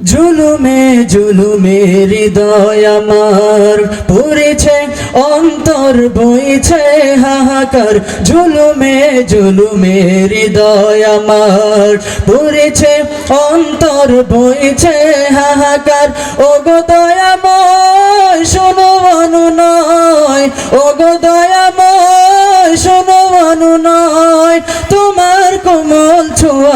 জুলুমে জুলুমে হৃদয় আমার পড়েছে, অন্তর বইছে হাহাকার। জুলুমে জুলুমে হৃদয় আমার পড়েছে, অন্তর বইছে হাহাকার। ও গো দয়াময়, শোনো অনুনয়। ও গো দয়াময়, শোনো অনুনয়। তোমার কোমল ছোঁয়া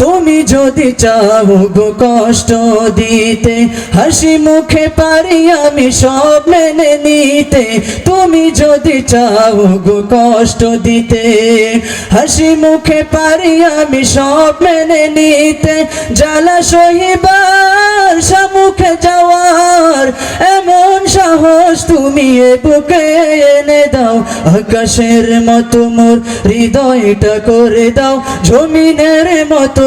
তুমি যদি চাও গো কষ্ট দিতে, হাসি মুখে পারি আমি সব মেনে নিতে, তুমি যদি চাও গো কষ্ট দিতে, হাসি মুখে পারি আমি সব মেনে নিতে, জ্বালা সহিবার সামুখে যাওয়ার এমন সাহস তুমি এ বুকে এনে দাও, আকাশের মতো মোর হৃদয়টা করে দাও, জমিনের মতো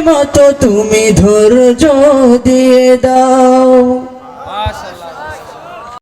মতো তুমি ধৈর্য দিয়ে দাও।